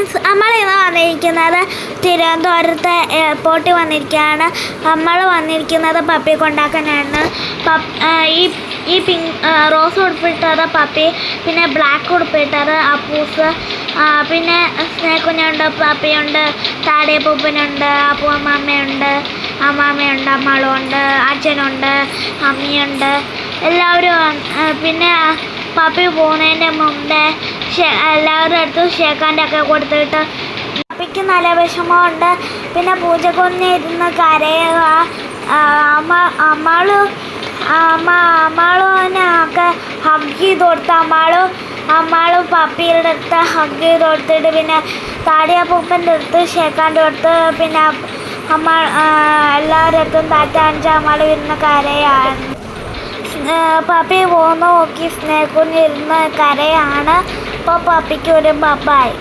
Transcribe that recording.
Friends നമ്മൾ ഇന്ന് വന്നിരിക്കുന്നത് തിരുവനന്തപുരത്ത് എയർപോർട്ടിൽ വന്നിരിക്കുകയാണ്. നമ്മൾ വന്നിരിക്കുന്നത് പപ്പി കൊണ്ടാക്കാനാണ്. ഈ ഈ പിങ്ക് റോസ് ഉടുപ്പിട്ടത് പപ്പി പിന്നെ ബ്ലാക്ക് ഉടുപ്പിട്ടത് അപ്പൂസ് പിന്നെ സ്നേഹക്കുഞ്ഞുണ്ട് പപ്പിയുണ്ട് താടിയപ്പൂപ്പനുണ്ട് അപ്പൂ അമ്മാമ്മയുണ്ട് അമ്മാമ്മയുണ്ട് അമ്മാളുണ്ട് അച്ഛനുണ്ട് അമ്മിയുണ്ട് എല്ലാവരും പിന്നെ പപ്പി പോകുന്നതിന്റെ മുമ്പേ എല്ലാവരുടെ അടുത്തും ഷേക്കാന്റെ ഒക്കെ കൊടുത്തിട്ട് അപ്പയ്ക്ക് നല്ല വിഷമമുണ്ട്. പിന്നെ പൂജക്കൊന്നിരുന്ന് കരയുക. ആ, അമ്മ അമ്മളും അമ്മ അമ്മളും ഒക്കെ ഹഗ് ചെയ്ത് കൊടുത്ത് അമ്മളും അമ്മാളും പപ്പിയുടെ അടുത്ത് ഹഗ് ചെയ്ത് കൊടുത്തിട്ട് പിന്നെ താടിയപ്പൂപ്പന്റെ അടുത്ത് ഷേക്കാന്റെ അടുത്ത് പിന്നെ അമ്മ എല്ലാവരുടെ അടുത്തും താറ്റ അഞ്ച് അമ്മാൾ ഇരുന്ന് കരയാണ്. പപ്പി പോകുന്ന നോക്കി സ്നേഹക്കുഞ്ഞിരുന്ന് കരയാണ്. അപ്പോൾ പപ്പിക്ക് ഒരു ബബായി